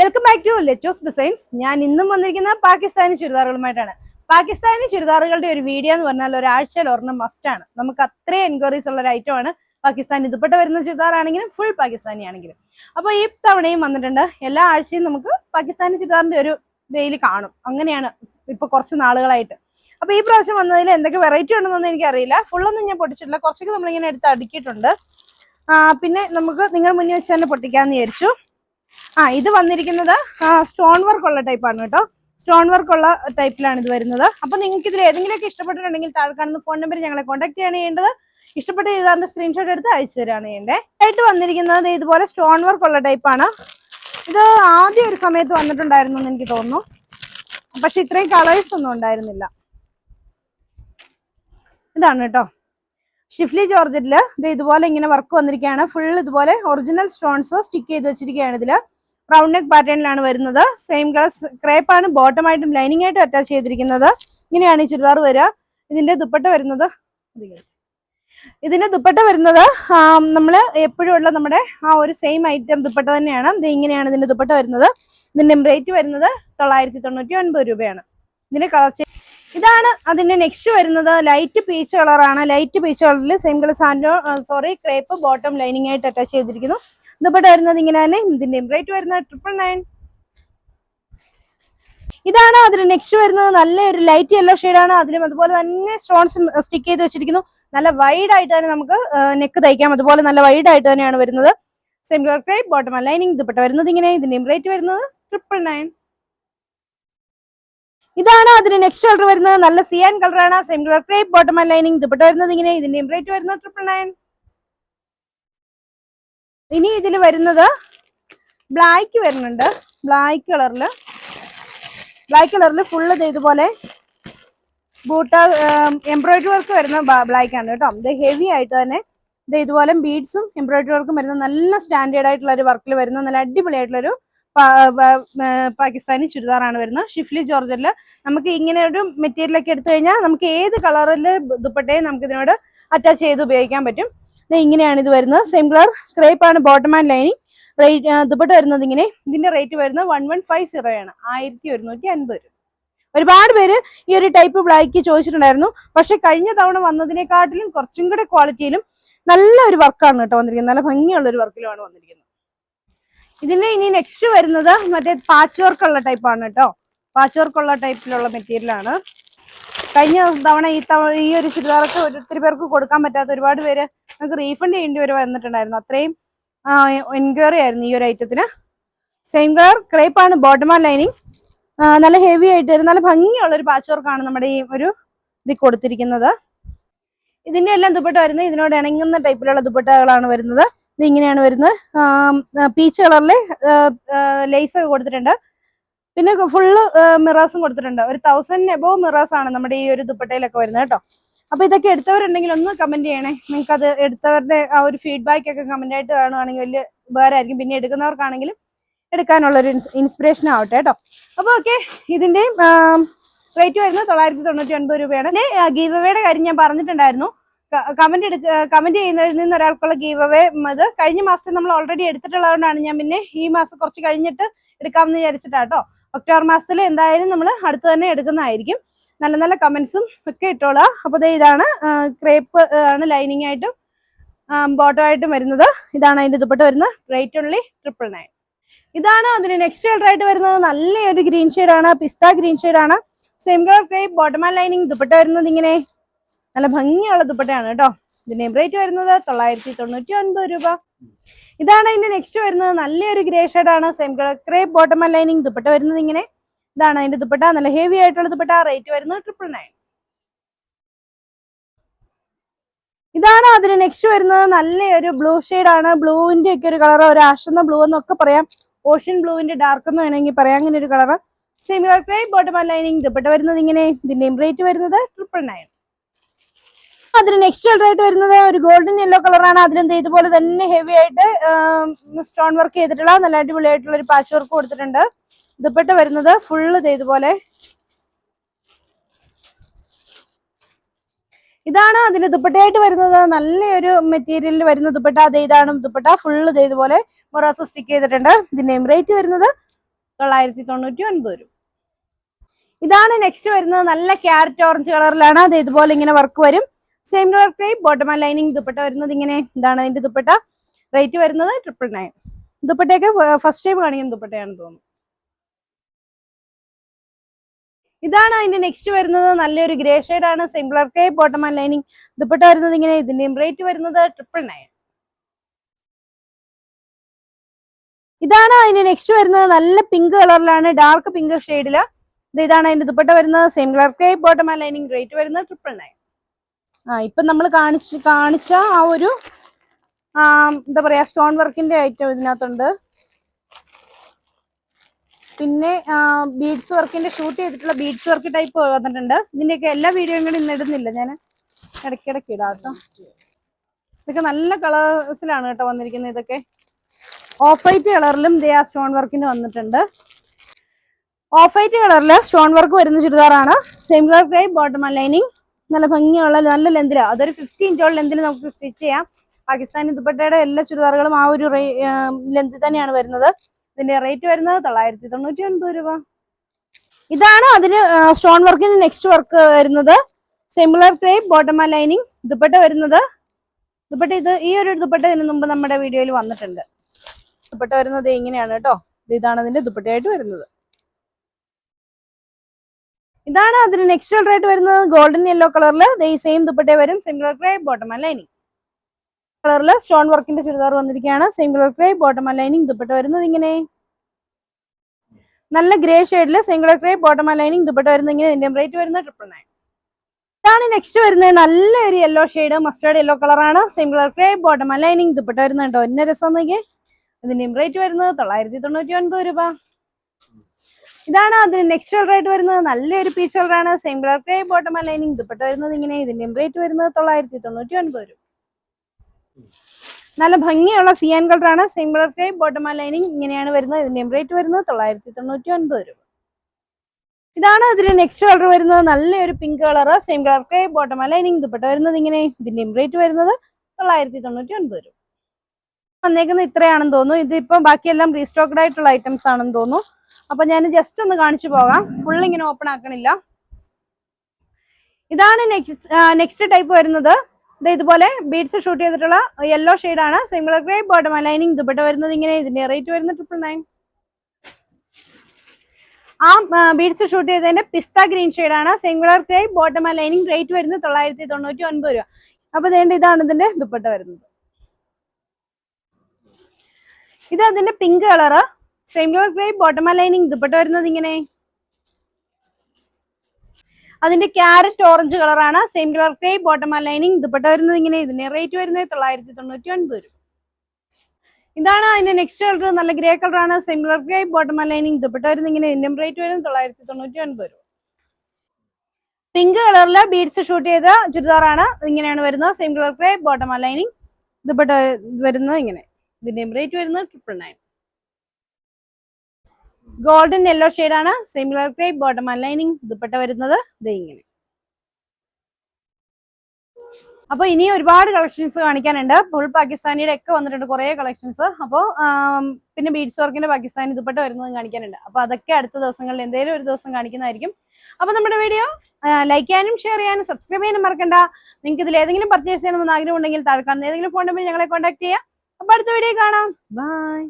Welcome back to Letos designs ഞാൻ ഇന്നും വന്നിരിക്കുന്ന പാകിസ്ഥാനി ചുരിദാറുകളുമായിട്ടാണ്. പാകിസ്ഥാനി ചുരിദാറുകളുടെ ഒരു വീഡിയോ എന്ന് പറഞ്ഞാൽ ഒരാഴ്ചയിൽ ഒരെണ്ണം ആണ്. നമുക്ക് അത്രയും എൻക്വയറീസ് ഉള്ള ഒരു ഐറ്റം ആണ് പാകിസ്ഥാനി ദുപ്പട്ട വരുന്ന ചുരിദാറാണെങ്കിലും ഫുൾ പാകിസ്ഥാനി ആണെങ്കിലും. അപ്പോൾ ഈ തവണയും വന്നിട്ടുണ്ട്. എല്ലാ ആഴ്ചയും നമുക്ക് പാകിസ്ഥാനി ചുരിദാറിന്റെ ഒരു വെയിൽ കാണും. അങ്ങനെയാണ് ഇപ്പൊ കുറച്ച് നാളുകളായിട്ട്. അപ്പൊ ഈ പ്രാവശ്യം വന്നതിൽ എന്തൊക്കെ വെറൈറ്റി ഉണ്ടെന്നൊന്നും എനിക്കറിയില്ല. ഫുള്ളൊന്നും ഞാൻ പൊട്ടിച്ചിട്ടില്ല. കുറച്ചൊക്കെ നമ്മളിങ്ങനെ എടുത്ത് അടുക്കിയിട്ടുണ്ട്. പിന്നെ നമുക്ക് നിങ്ങൾ മുന്നിൽ വെച്ച് തന്നെ പൊട്ടിക്കാന്ന് വിചാരിച്ചു. ആ ഇത് വന്നിരിക്കുന്നത് സ്റ്റോൺ വർക്ക് ഉള്ള ടൈപ്പാണ് കേട്ടോ. സ്റ്റോൺ വർക്ക് ഉള്ള ടൈപ്പിലാണ് ഇത് വരുന്നത്. അപ്പൊ നിങ്ങൾക്ക് ഇതിൽ ഏതെങ്കിലുമൊക്കെ ഇഷ്ടപ്പെട്ടിട്ടുണ്ടെങ്കിൽ താഴെ കാണുന്ന ഫോൺ നമ്പർ ഞങ്ങളെ കോൺടാക്ട് ചെയ്യാണ് ചെയ്യേണ്ടത്. ഇഷ്ടപ്പെട്ട ചെയ്താറിന്റെ സ്ക്രീൻഷോട്ട് എടുത്ത് അയച്ചു തരാണ് ചെയ്യേണ്ടത് ആയിട്ട് വന്നിരിക്കുന്നത് ഇതുപോലെ സ്റ്റോൺ വർക്ക് ഉള്ള ടൈപ്പാണ് ഇത് ആദ്യം ഒരു സമയത്ത് വന്നിട്ടുണ്ടായിരുന്നു എന്ന് എനിക്ക് തോന്നുന്നു. പക്ഷെ ഇത്രയും കളേഴ്സ് ഒന്നും ഉണ്ടായിരുന്നില്ല. ഇതാണ് കേട്ടോ. ഷിഫ്ലി ജോർജറ്റിൽ ഇത് ഇതുപോലെ ഇങ്ങനെ വർക്ക് വന്നിരിക്കുകയാണ്. ഫുൾ ഇതുപോലെ ഒറിജിനൽ സ്റ്റോൺസ് സ്റ്റിക്ക് ചെയ്ത് വെച്ചിരിക്കുകയാണ് ഇതിൽ. റൗണ്ട് നെക്ക് പാറ്റേണിലാണ് വരുന്നത്. സെയിം കളർ ക്രേപ്പ് ആണ്. ബോട്ടം ആയിട്ടും ലൈനിങ് ആയിട്ടും അറ്റാച്ച് ചെയ്തിരിക്കുന്നത്. ഇങ്ങനെയാണ് ഈ ചുരിദാർ വരിക. ഇതിന്റെ ദുപ്പട്ട വരുന്നത് ഇതിന്റെ ദുപ്പട്ട വരുന്നത് നമ്മൾ എപ്പോഴും ഉള്ള നമ്മുടെ ആ ഒരു സെയിം ഐറ്റം ദുപ്പട്ട തന്നെയാണ്. ഇത് ഇങ്ങനെയാണ് ഇതിന്റെ ദുപ്പട്ട വരുന്നത്. ഇതിന്റെ റേറ്റ് വരുന്നത് തൊള്ളായിരത്തി തൊണ്ണൂറ്റി ഒൻപത് രൂപയാണ്. ഇതിന്റെ കളർ ഇതാണ് അതിന്റെ നെക്സ്റ്റ് വരുന്നത് ലൈറ്റ് പീച്ച് കളറാണ് ലൈറ്റ് പീച്ച് കളറിൽ സെയിം കളർ സാൻഡോ സോറി ക്രേപ്പ് ബോട്ടം ലൈനിങ് ആയിട്ട് അറ്റാച്ച് ചെയ്തിരിക്കുന്നു. ഇതുപോലെ വരുന്നത് ഇങ്ങനെ തന്നെ ഇതിന്റെ റേറ്റ് വരുന്നത് ട്രിപ്പിൾ നയൻ ഇതാണ് അതിന് നെക്സ്റ്റ് വരുന്നത് നല്ല ഒരു ലൈറ്റ് യെല്ലോ ആണ്. അതിലും അതുപോലെ തന്നെ സ്റ്റോൺസ് സ്റ്റിക്ക് ചെയ്ത് വെച്ചിരിക്കുന്നു. നല്ല വൈഡ് ആയിട്ട് തന്നെ നമുക്ക് നെക്ക് തയ്ക്കാം. അതുപോലെ നല്ല വൈഡ് ആയിട്ട് തന്നെയാണ് വരുന്നത്. കളർ ക്രേപ്പ് ബോട്ടം ലൈനിങ് ഇതുപെട്ട് വരുന്നത് ഇങ്ങനെ ഇതിന്റെ റേറ്റ് വരുന്നത് ട്രിപ്പിൾ നയൻ ഇതാണ് അതിന് നെക്സ്റ്റ് കളർ വരുന്നത്. നല്ല സിയാൻ കളറാണ് same colour crepe bottom lining dupatta വരുന്നത് ഇങ്ങനെ. ഇതിന്റെ റേറ്റ് വരുന്നത് ട്രിപ്പിൾ നയൻ ഇനി ഇതിൽ വരുന്നത് ബ്ലാക്ക് വരുന്നുണ്ട്. ബ്ലാക്ക് കളറിൽ ബ്ലാക്ക് കളറിൽ ഫുള്ള് ഇതുപോലെ ബൂട്ട എംബ്രോയിഡറി വർക്ക് വരുന്ന ബ്ലാക്ക് ആണ് കേട്ടോ. ഇത് ഹെവി ആയിട്ട് തന്നെ ഇത് ഇതുപോലെ ബീഡ്സും എംബ്രോയിഡറി വർക്കും വരുന്ന നല്ല സ്റ്റാൻഡേർഡ് ആയിട്ടുള്ള ഒരു വർക്കിൽ വരുന്ന നല്ല അടിപൊളിയായിട്ടുള്ള ഒരു പാകിസ്ഥാനി ചുരിദാറാണ് വരുന്നത്. ഷിഫ്ലി ജോർജറ്റിൽ നമുക്ക് ഇങ്ങനെ ഒരു മെറ്റീരിയൽ ഒക്കെ എടുത്തു കഴിഞ്ഞാൽ നമുക്ക് ഏത് കളറിൽ ദുപ്പട്ടയും നമുക്ക് ഇതിനോട് അറ്റാച്ച് ചെയ്ത് ഉപയോഗിക്കാൻ പറ്റും. ഇങ്ങനെയാണ് ഇത് വരുന്നത്. സെയിം കളർ ആണ് bottom and lining rate dupatta വരുന്നത് ഇങ്ങനെ. ഇതിന്റെ റേറ്റ് വരുന്നത് വൺ വൺ ഫൈവ് സീറോ ആണ്. ആയിരത്തി ഒരുന്നൂറ്റി അൻപത് രൂപ. ഒരുപാട് പേര് ഈ ഒരു ടൈപ്പ് ബ്ലാക്ക് ചോദിച്ചിട്ടുണ്ടായിരുന്നു. പക്ഷെ കഴിഞ്ഞ തവണ വന്നതിനെക്കാട്ടിലും കുറച്ചും കൂടെ ക്വാളിറ്റിയിലും നല്ല ഒരു വർക്കാണ് കേട്ടോ വന്നിരിക്കുന്നത്. നല്ല ഭംഗിയുള്ള ഒരു വർക്കിലുമാണ് വന്നിരിക്കുന്നത്. ഇതിന്റെ ഇനി നെക്സ്റ്റ് വരുന്നത് മറ്റേ പാച്ച് വർക്ക് ഉള്ള ടൈപ്പാണ് കേട്ടോ പാച്ച് വർക്ക് ഉള്ള ടൈപ്പിലുള്ള മെറ്റീരിയൽ ആണ്. കഴിഞ്ഞ തവണ ഈ തവണ ഈ ഒരു ചുരിദാറൊക്കെ ഒത്തിരി പേർക്ക് കൊടുക്കാൻ പറ്റാത്ത ഒരുപാട് പേര് നമുക്ക് റീഫണ്ട് ചെയ്യേണ്ടി വരെ വന്നിട്ടുണ്ടായിരുന്നു. അത്രയും എൻക്വയറി ആയിരുന്നു ഈ ഒരു ഐറ്റത്തിന് സെയിം കളർ ക്രേപ്പ് ആണ് ആൻഡ് ലൈനിങ് നല്ല ഹെവി ആയിട്ട് വരും നല്ല ഭംഗിയുള്ള ഒരു പാച്ച് വർക്കാണ് നമ്മുടെ ഈ ഒരു ഇതിൽ കൊടുത്തിരിക്കുന്നത്. ഇതിന്റെ എല്ലാം ദുപ്പട്ട വരുന്നത് ഇതിനോട് ഇണങ്ങുന്ന ടൈപ്പിലുള്ള ദുപ്പട്ടകളാണ് വരുന്നത്. ഇത് ഇങ്ങനെയാണ് വരുന്നത് പീച്ച് കളറിലെ ലേസ് ഒക്കെ കൊടുത്തിട്ടുണ്ട്. പിന്നെ ഫുള്ള് മിറാസും കൊടുത്തിട്ടുണ്ട്. ഒരു തൗസൻഡ് എബോവ് മിറാസ് ആണ് നമ്മുടെ ഈ ഒരു ദുപ്പട്ടയിലൊക്കെ വരുന്നത് കേട്ടോ. അപ്പൊ ഇതൊക്കെ എടുത്തവരുണ്ടെങ്കിൽ ഒന്ന് കമന്റ് ചെയ്യണേ. നിങ്ങൾക്ക് അത് എടുത്തവരുടെ ആ ഒരു ഫീഡ്ബാക്ക് ഒക്കെ കമന്റ് ആയിട്ട് കാണുവാണെങ്കിൽ വലിയ ഉപകാരമായിരിക്കും. പിന്നെ എടുക്കുന്നവർക്കാണെങ്കിലും എടുക്കാനുള്ള ഒരു ഇൻസ്പിറേഷൻ ആവട്ടെ കേട്ടോ. അപ്പൊ ഓക്കെ ഇതിന്റെയും റേറ്റ് വരുന്നത് തൊള്ളായിരത്തി തൊണ്ണൂറ്റി ഒൻപത് രൂപയാണ്. ഗീവ് കാര്യം ഞാൻ പറഞ്ഞിട്ടുണ്ടായിരുന്നു. കമന്റ് എടുക്ക കമന്റ് ചെയ്യുന്നതിൽ നിന്ന് ഒരാൾക്കുള്ള ഗീവ് അവേ ഇത് കഴിഞ്ഞ മാസത്തിൽ നമ്മൾ ഓൾറെഡി എടുത്തിട്ടുള്ളതുകൊണ്ടാണ് ഞാൻ പിന്നെ ഈ മാസം കുറച്ച് കഴിഞ്ഞിട്ട് എടുക്കാമെന്ന് വിചാരിച്ചിട്ടാട്ടോ. ഒക്ടോബർ മാസത്തിൽ എന്തായാലും നമ്മൾ അടുത്ത് തന്നെ എടുക്കുന്നതായിരിക്കും. നല്ല നല്ല കമന്റ്സും ഒക്കെ ഇട്ടോളാം. അപ്പോൾ ഇതാണ് ക്രേപ്പ് ആണ് ലൈനിങ് ആയിട്ടും ബോട്ടോ ആയിട്ടും വരുന്നത്. ഇതാണ് അതിന്റെ ദുപ്പട്ട വരുന്നത് റേറ്റ് ഉള്ളി ട്രിപ്പിൾ നയൻ ഇതാണ് അതിന് നെക്സ്റ്റ് കളർ ആയിട്ട് വരുന്നത്. നല്ലൊരു ഗ്രീൻ ആണ്. പിസ്ത ഗ്രീൻ ആണ്. Same colour crepe bottom lining dupatta വരുന്നത് ഇങ്ങനെ. നല്ല ഭംഗിയുള്ള ദുപ്പട്ടയാണ് കേട്ടോ. ഇതിന്റെ റേറ്റ് വരുന്നത് തൊള്ളായിരത്തി തൊണ്ണൂറ്റി ഒൻപത് രൂപ. ഇതാണ് അതിന്റെ നെക്സ്റ്റ് വരുന്നത്. നല്ലൊരു ഗ്രേ ആണ്. Same colour crepe bottom lining dupatta വരുന്നത് ഇങ്ങനെ. ഇതാണ് അതിന്റെ ദുപ്പട്ട. നല്ല ഹെവി ആയിട്ടുള്ള ദുപ്പട്ട. റേറ്റ് വരുന്നത് ട്രിപ്പിൾ നയൻ ഇതാണ് അതിന് നെക്സ്റ്റ് വരുന്നത്. നല്ലൊരു ബ്ലൂ ആണ്. ബ്ലൂവിന്റെ ഒക്കെ ഒരു കളർ ഒരു ആഷെന്ന ബ്ലൂ എന്നൊക്കെ പറയാം. ഓഷ്യൻ ബ്ലൂവിന്റെ ഡാർക്ക് എന്ന് വേണമെങ്കിൽ പറയാം. അങ്ങനെ ഒരു colour colour crepe bottom lining dupatta വരുന്നത് ഇങ്ങനെ. ഇതിന്റെയും റേറ്റ് വരുന്നത് ട്രിപ്പിൾ നയൻ അതിന് നെക്സ്റ്റ് കളർ ആയിട്ട് വരുന്നത് ഒരു ഗോൾഡൻ യെല്ലോ കളറാണ് അതിലെന്ത് ഇതുപോലെ തന്നെ ഹെവി ആയിട്ട് സ്റ്റോൺ വർക്ക് ചെയ്തിട്ടുള്ള നല്ല അടിപൊളിയായിട്ടുള്ള ഒരു പാച്ച് വർക്ക് കൊടുത്തിട്ടുണ്ട്. ദുപ്പട്ട വരുന്നത് ഫുള്ള് ഇതുപോലെ. ഇതാണ് അതിന് ദുപ്പട്ടയായിട്ട് വരുന്നത്. നല്ലൊരു മെറ്റീരിയലിൽ വരുന്ന ദുപ്പട്ട അത് ഇതാണ്. ദുപ്പട്ട ഫുള്ള് ഇതുപോലെ മൊറാസ് സ്റ്റിക്ക് ചെയ്തിട്ടുണ്ട്. ഇതിന്റെ റേറ്റ് വരുന്നത് തൊള്ളായിരത്തി തൊണ്ണൂറ്റി ഒൻപത് രൂപ. ഇതാണ് നെക്സ്റ്റ് വരുന്നത്. നല്ല ക്യാരറ്റ് ഓറഞ്ച് കളറിലാണ് അത് ഇതുപോലെ ഇങ്ങനെ വർക്ക് വരും. Same colour crepe bottom lining dupatta വരുന്നത് ഇങ്ങനെ ഇതാണ് അതിന്റെ ദുപ്പട്ട. റേറ്റ് വരുന്നത് ട്രിപ്പിൾ നയൻ ദുപ്പട്ടയൊക്കെ ഫസ്റ്റ് ടൈം കാണിക്കുന്ന ദുപ്പട്ടയാണെന്ന് തോന്നുന്നു. ഇതാണ് അതിന്റെ നെക്സ്റ്റ് വരുന്നത്. നല്ലൊരു ഗ്രേ ആണ്. Same colour crepe bottom lining dupatta വരുന്നത് ഇങ്ങനെ ഇതിന്റെയും റേറ്റ് വരുന്നത് ട്രിപ്പിൾ നയൻ ഇതാണ് അതിന്റെ നെക്സ്റ്റ് വരുന്നത്. നല്ല പിങ്ക് കളറിലാണ് ഡാർക്ക് പിങ്ക് ഷെയ്ഡിൽ ഇതാണ് അതിന്റെ ദുപ്പട്ട വരുന്നത്. Same colour crepe bottom lining rate വരുന്നത് ട്രിപ്പിൾ നയൻ ആ ഇപ്പൊ നമ്മൾ കാണിച്ച് കാണിച്ച ആ ഒരു എന്താ പറയാ സ്റ്റോൺ വർക്കിന്റെ ഐറ്റം ഇതിനകത്തുണ്ട്. പിന്നെ ബീഡ്സ് വർക്കിന്റെ ഷൂട്ട് ചെയ്തിട്ടുള്ള ബീഡ്സ് വർക്ക് ടൈപ്പ് വന്നിട്ടുണ്ട്. ഇതിന്റെയൊക്കെ എല്ലാ വീഡിയോയും കൂടി ഇന്ന് ഇടുന്നില്ല. ഞാൻ ഇടയ്ക്കിടയ്ക്ക് ഇടാം കേട്ടോ. ഇതൊക്കെ നല്ല കളേഴ്സിലാണ് കേട്ടോ വന്നിരിക്കുന്നത് ഇതൊക്കെ. ഓഫ് വൈറ്റ് കളറിലും ഇതേ ആ സ്റ്റോൺ വർക്കിന് വന്നിട്ടുണ്ട്. ഓഫ് വൈറ്റ് കളറിൽ സ്റ്റോൺ വർക്ക് വരുന്ന ചുരിദാറാണ്. Same colour type bottom lining നല്ല ഭംഗിയുള്ള നല്ല ലെന്തിലാണ് അതൊരു ഫിഫ്റ്റി ഇഞ്ചോളം ലെന്തിൽ നമുക്ക് സ്റ്റിച്ച് ചെയ്യാം. പാകിസ്ഥാനി ദുപ്പട്ടയുടെ എല്ലാ ചുരിദാറുകളും ആ ഒരു ലെന്തിൽ തന്നെയാണ് വരുന്നത്. ഇതിന്റെ റേറ്റ് വരുന്നത് തൊള്ളായിരത്തി തൊണ്ണൂറ്റി ഒൻപത് രൂപ. ഇതാണ് അതിന് സ്റ്റോൺ വർക്കിന് നെക്സ്റ്റ് വർക്ക് വരുന്നത്. Similar crepe bottom lining dupatta വരുന്നത്. ദുപ്പട്ട ഇത് ഈ ഒരു ദുപ്പട്ട ഇതിന് മുമ്പ് നമ്മുടെ വീഡിയോയിൽ വന്നിട്ടുണ്ട്. ദുപ്പട്ട വരുന്നത് ഇങ്ങനെയാണ് കേട്ടോ. ഇതാണ് അതിന്റെ ദുപ്പട്ടയായിട്ട് വരുന്നത്. ഇതാണ് അതിന് നെക്സ്റ്റ് കളർ ആയിട്ട് വരുന്നത് ഗോൾഡൻ യെല്ലോ കളറിൽ സെയിം ദുപ്പട്ടെ വരും. സിമിലർ ഗ്രേ ബോട്ടം ലൈനിങ് കളറിൽ സ്റ്റോൺ വർക്കിന്റെ ചുരിദാർ വന്നിരിക്കുകയാണ്. Colour crepe bottom lining dupatta വരുന്നത് ഇങ്ങനെ. നല്ല ഗ്രേ ഷെയ്ഡിൽ colour crepe bottom lining dupatta വരുന്നത് ഇങ്ങനെ. ഇതിന്റെ റേറ്റ് വരുന്നത് ട്രിപ്പിൾ നയൻ ഇതാണ് നെക്സ്റ്റ് വരുന്നത്. നല്ല ഒരു യെല്ലോ ഷെയ്ഡ് മസ്റ്റേർഡ് യെല്ലോ കളറാണ് colour crepe bottom lining dupatta വരുന്നുണ്ടോ? എന്നെ രസം നോക്കിയേ. ഇതിന്റെയും റേറ്റ് വരുന്നത് തൊള്ളായിരത്തി തൊണ്ണൂറ്റി ഒൻപത് രൂപ. ഇതാണ് അതിന് നെക്സ്റ്റ് റേറ്റ് വരുന്നത്. നല്ലൊരു peach ഷോൾഡറാണ് same colour crepe bottom lining dupatta വരുന്നത് ഇങ്ങനെ. ഇതിന്റെ റേറ്റ് വരുന്നത് തൊള്ളായിരത്തി തൊണ്ണൂറ്റി ഒൻപത് രൂപ. നല്ല ഭംഗിയുള്ള സിയാൻ കളറാണ് same colour crepe bottom lining ഇങ്ങനെയാണ് വരുന്നത്. ഇതിന്റെ റേറ്റ് വരുന്നത് തൊള്ളായിരത്തി തൊണ്ണൂറ്റി ഒൻപത് രൂപ. ഇതാണ് ഇതിന് നെക്സ്റ്റ് കളർ വരുന്നത്. നല്ലൊരു പിങ്ക് കളർ സെയിം കളർ കേ ബോട്ടം ലൈനിങ് ദുപ്പട്ട വരുന്നത് ഇങ്ങനെ. ഇതിന്റെ റേറ്റ് വരുന്നത് തൊള്ളായിരത്തി തൊണ്ണൂറ്റി ഒൻപത് രൂപ. വന്നേക്കുന്നത് ഇത്രയാണെന്ന് തോന്നുന്നു. ഇതിപ്പോ ബാക്കിയെല്ലാം റീസ്റ്റോക്ഡ് ആയിട്ടുള്ള ഐറ്റംസ് ആണെന്ന് തോന്നുന്നു. അപ്പൊ ഞാൻ ജസ്റ്റ് ഒന്ന് കാണിച്ചു പോകാം. ഫുൾ ഇങ്ങനെ ഓപ്പൺ ആക്കണില്ല. ഇതാണ് നെക്സ്റ്റ് നെക്സ്റ്റ് ടൈപ്പ് വരുന്നത്. ഇതുപോലെ ബീഡ്സ് ഷൂട്ട് ചെയ്തിട്ടുള്ള യെല്ലോ ആണ്. Single grey bottom lining dupatta വരുന്നത് ഇങ്ങനെ ഇതിന്റെ റേറ്റ് വരുന്നത് ട്രിപ്പിൾ നയൻ ആ ബീഡ്സ് ഷൂട്ട് ചെയ്തതിന്റെ പിസ്ത ഗ്രീൻ ആണ്. Singular grey bottom lining rate വരുന്നത് തൊള്ളായിരത്തി തൊണ്ണൂറ്റി ഒൻപത് രൂപ. അപ്പൊ ഇതേണ്ട ഇതാണ് ഇതിന്റെ ദുപ്പട്ട വരുന്നത്. ഇത് അതിന്റെ pink colour same colour grey bottom lining dupatta വരുന്നത് ഇങ്ങനെ. അതിന്റെ ക്യാരറ്റ് ഓറഞ്ച് കളറാണ് same colour grey bottom lining dupatta വരുന്നത് ഇങ്ങനെ. ഇതിന്റെ റേറ്റ് വരുന്നത് തൊള്ളായിരത്തി തൊണ്ണൂറ്റി ഒൻപത് രൂപ ഇതാണ് അതിന്റെ നെക്സ്റ്റ് കളർ നല്ല ഗ്രേ കളറാണ് same colour grey bottom lining dupatta വരുന്നത് ഇങ്ങനെ. ഇതിന്റെ റേറ്റ് വരുന്നത് തൊള്ളായിരത്തി തൊണ്ണൂറ്റി ഒൻപത് രൂപ പിങ്ക് കളറിൽ ബീഡ്സ് ഷൂട്ട് ചെയ്ത ചുരിദാറാണ് ഇങ്ങനെയാണ് വരുന്നത്. Same colour grey bottom lining dupatta വരുന്നത് ഇങ്ങനെ. ഇതിന്റെയും റേറ്റ് വരുന്നത് ട്രിപ്പിൾ നയൻ ഗോൾഡൻ യെല്ലോ ആണ് similar grey bottom lining dupatta വരുന്നത് ദേ ഇങ്ങനെ. അപ്പൊ ഇനി ഒരുപാട് കളക്ഷൻസ് കാണിക്കാനുണ്ട്. ഫുൾ പാകിസ്ഥാനിയുടെ ഒക്കെ വന്നിട്ടുണ്ട് കുറെ കളക്ഷൻസ് അപ്പോൾ പിന്നെ ബീഡ്സ് വർക്കിന്റെ പാകിസ്ഥാനി ദുപ്പട്ട വരുന്നതും കാണിക്കാനുണ്ട്. അപ്പൊ അതൊക്കെ അടുത്ത ദിവസങ്ങളിൽ എന്തെങ്കിലും ഒരു ദിവസം കാണിക്കുന്നതായിരിക്കും. അപ്പൊ നമ്മുടെ വീഡിയോ ലൈക്ക് ചെയ്യാനും ഷെയർ ചെയ്യാനും സബ്സ്ക്രൈബ് ചെയ്യാനും മറക്കണ്ട. നിങ്ങൾക്ക് ഇതിൽ ഏതെങ്കിലും പർച്ചേസ് ചെയ്യണമെന്ന് ആഗ്രഹം ഉണ്ടെങ്കിൽ താഴെ കാണുന്ന ഏതെങ്കിലും ഫോൺ നമ്പർ ഞങ്ങളെ കോൺടാക്ട് ചെയ്യാം. അപ്പൊ അടുത്ത വീഡിയോ കാണാം. ബൈ